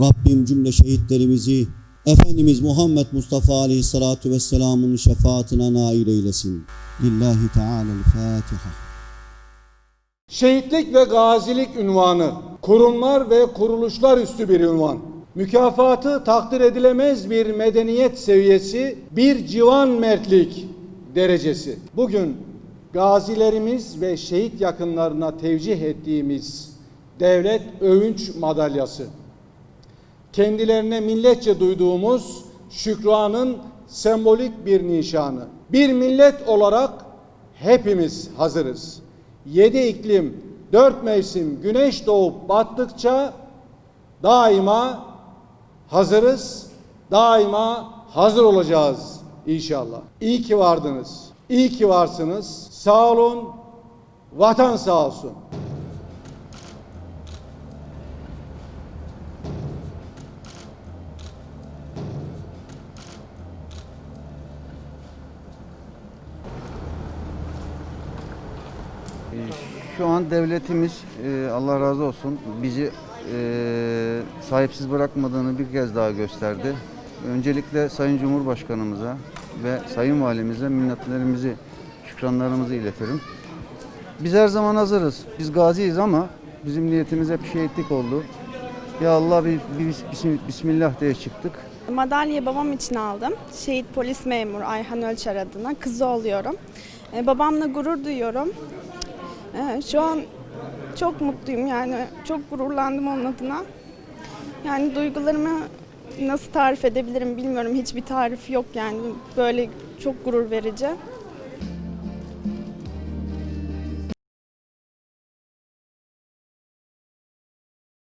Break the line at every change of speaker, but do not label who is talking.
Rabbim cümle şehitlerimizi Efendimiz Muhammed Mustafa Aleyhisselatu Vesselam'ın şefaatine nail eylesin. Lillahi Teala'l-Fatiha.
Şehitlik ve gazilik ünvanı, kurumlar ve kuruluşlar üstü bir ünvan. Mükafatı takdir edilemez bir medeniyet seviyesi, bir civan mertlik derecesi. Bugün gazilerimiz ve şehit yakınlarına tevcih ettiğimiz devlet övünç madalyası. Kendilerine milletçe duyduğumuz şükranın sembolik bir nişanı. Bir millet olarak hepimiz hazırız. Yedi iklim, dört mevsim güneş doğup battıkça daima hazırız, daima hazır olacağız inşallah. İyi ki vardınız, iyi ki varsınız. Sağ olun, vatan sağ olsun.
Şu an devletimiz e, Allah razı olsun bizi e, sahipsiz bırakmadığını bir kez daha gösterdi. Öncelikle Sayın Cumhurbaşkanımıza ve Sayın Valimize minnetlerimizi, şükranlarımızı iletirim. Biz her zaman hazırız. Biz gaziyiz ama bizim niyetimiz hep şehitlik oldu. Ya Allah bir, bir bis- Bismillah diye çıktık.
Madalyayı babam için aldım. Şehit polis memuru Ayhan Ölçer adına. Kızı oluyorum. Ee, babamla gurur duyuyorum. Şu an çok mutluyum yani. Çok gururlandım onun adına. Yani duygularımı nasıl tarif edebilirim bilmiyorum. Hiçbir tarif yok yani. Böyle çok gurur verici.